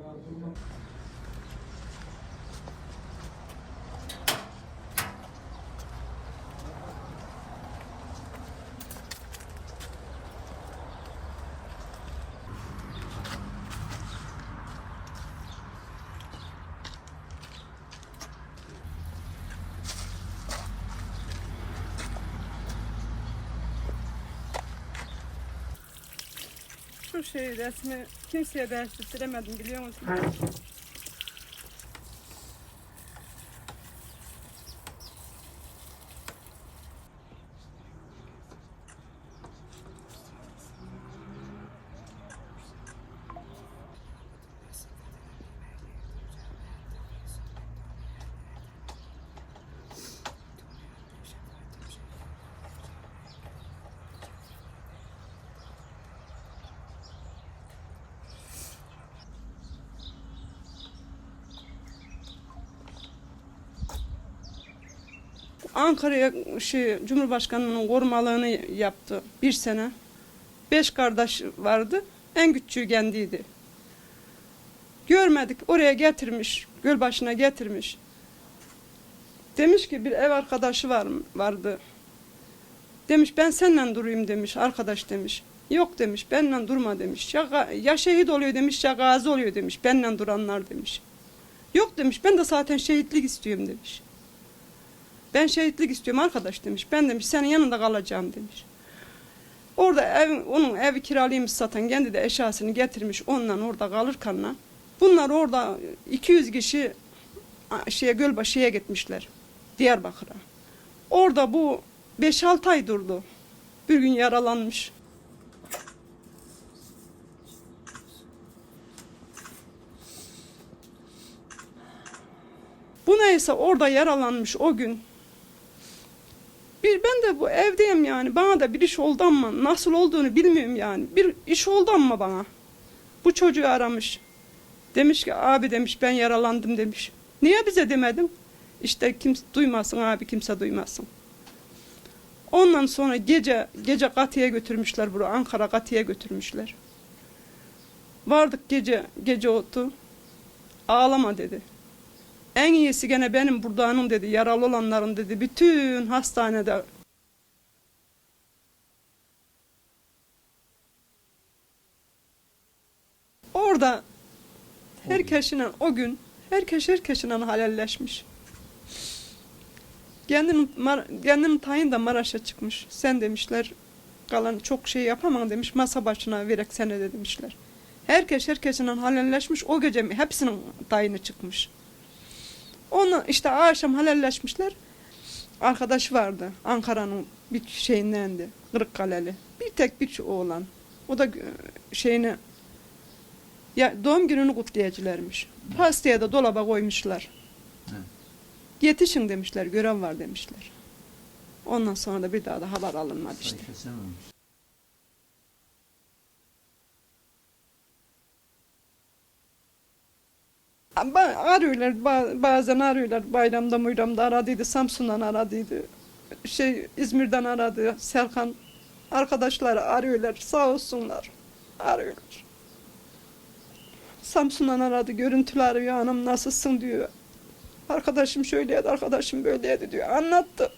Yardımın. Şu şey resmi kimseye ders ettiremedim biliyor musun? Ankara'ya şey, Cumhurbaşkanı'nın korumalığını yaptı bir sene. Beş kardeş vardı. En küçüğü kendiydi. Görmedik. Oraya getirmiş. Göl başına getirmiş. Demiş ki bir ev arkadaşı var vardı. Demiş ben seninle durayım demiş. Arkadaş demiş. Yok demiş. Benimle durma demiş. Ya, ya şehit oluyor demiş ya gazi oluyor demiş. Benimle duranlar demiş. Yok demiş. Ben de zaten şehitlik istiyorum demiş. Ben şehitlik istiyorum arkadaş demiş. Ben demiş senin yanında kalacağım demiş. Orada ev, onun evi kiralıymış zaten. Kendi de eşyasını getirmiş. Onunla orada kalırken bunlar orada 200 kişi şeye Gölbaşı'ya gitmişler. Diyarbakır'a. Orada bu 5-6 ay durdu. Bir gün yaralanmış. Bu neyse orada yaralanmış o gün. Bir ben de bu evdeyim yani. Bana da bir iş oldu ama nasıl olduğunu bilmiyorum yani. Bir iş oldu ama bana. Bu çocuğu aramış. Demiş ki abi demiş ben yaralandım demiş. Niye bize demedin? İşte kimse duymasın abi kimse duymasın. Ondan sonra gece gece Katı'ya götürmüşler bunu Ankara Katı'ya götürmüşler. Vardık gece gece otu. Ağlama dedi. En iyisi gene benim burada'nın dedi. Yaralı olanların dedi. Bütün hastanede orada herkesine o gün herkes herkesine halalleşmiş. Kendinin, Mar- kendinin tayin de Maraş'a çıkmış. Sen demişler kalan çok şey yapamam demiş. Masa başına verek sene de demişler. Herkes herkesine halalleşmiş. O gece hepsinin tayini çıkmış. Onu işte akşam halalleşmişler. Arkadaş vardı. Ankara'nın bir şeyindendi. Kırıkkaleli. Bir tek bir oğlan. O da e, şeyini ya doğum gününü kutlayacaklarmış. Pastaya da dolaba koymuşlar. Yetişin demişler, görev var demişler. Ondan sonra da bir daha da haber alınmadı işte. Arıyorlar, ba- bazen arıyorlar. Bayramda muyramda aradıydı, Samsun'dan aradıydı. Şey, İzmir'den aradı, Serkan. Arkadaşları arıyorlar, sağ olsunlar. Arıyorlar. Samsun'dan aradı, görüntülü arıyor, hanım nasılsın diyor. Arkadaşım şöyleydi, arkadaşım böyleydi diyor. Anlattı.